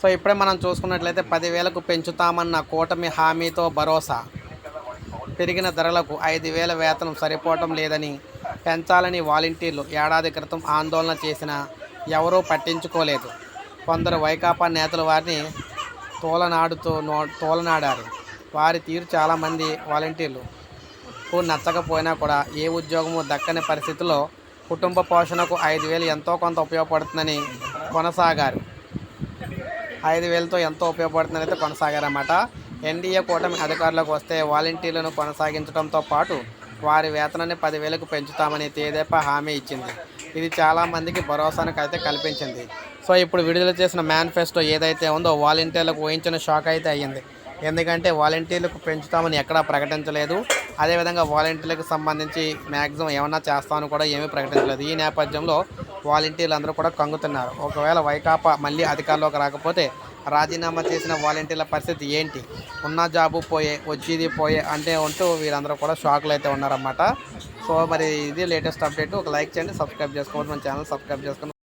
So ఇప్పుడే మనం చూసుకున్నట్లయితే పదివేలకు పెంచుతామన్న కూటమి హామీతో భరోసా. పెరిగిన ధరలకు ఐదు వేల వేతనం సరిపోవటం లేదని పెంచాలని వాలంటీర్లు ఏడాది క్రితం ఆందోళన చేసినా ఎవరూ పట్టించుకోలేదు. కొందరు వైకాపా నేతలు వారిని తోలనాడుతూ నో తోలనాడారు. వారి తీరు చాలామంది వాలంటీర్లు నచ్చకపోయినా కూడా ఏ ఉద్యోగము దక్కని పరిస్థితిలో కుటుంబ పోషణకు ఐదు వేలు ఎంతో కొంత ఉపయోగపడుతుందని కొనసాగారు. ఐదు వేలతో ఎంతో ఉపయోగపడుతుందని అయితే కొనసాగారన్నమాట. ఎన్డీఏ కూటమి అధికారులకు వస్తే వాలంటీర్లను కొనసాగించడంతో పాటు వారి వేతనాన్ని పదివేలకు పెంచుతామని తేదేపా హామీ ఇచ్చింది. ఇది చాలామందికి భరోసానికి అయితే కల్పించింది. సో ఇప్పుడు విడుదల చేసిన మేనిఫెస్టో ఏదైతే ఉందో వాలంటీర్లకు ఊహించిన షాక్ అయితే అయ్యింది. ఎందుకంటే వాలంటీర్లకు పెంచుతామని ఎక్కడా ప్రకటించలేదు. అదేవిధంగా వాలంటీర్లకు సంబంధించి మ్యాక్సిమం ఏమన్నా చేస్తామని కూడా ఏమీ ప్రకటించలేదు. ఈ నేపథ్యంలో వాలంటీర్లు అందరూ కూడా కంగుతున్నారు. ఒకవేళ వైకాపా మళ్ళీ అధికారంలోకి రాకపోతే రాజీనామా చేసిన వాలంటీర్ల పరిస్థితి ఏంటి? ఉన్న జాబు పోయే వచ్చేది పోయే అంటే ఉంటూ వీరందరూ కూడా షాక్లు అయితే ఉన్నారన్నమాట. సో మరి ఇది లేటెస్ట్ అప్డేట్. ఒక లైక్ చేయండి సబ్స్క్రైబ్ చేసుకోవద్దు. మన ఛానల్ సబ్స్క్రైబ్ చేసుకుని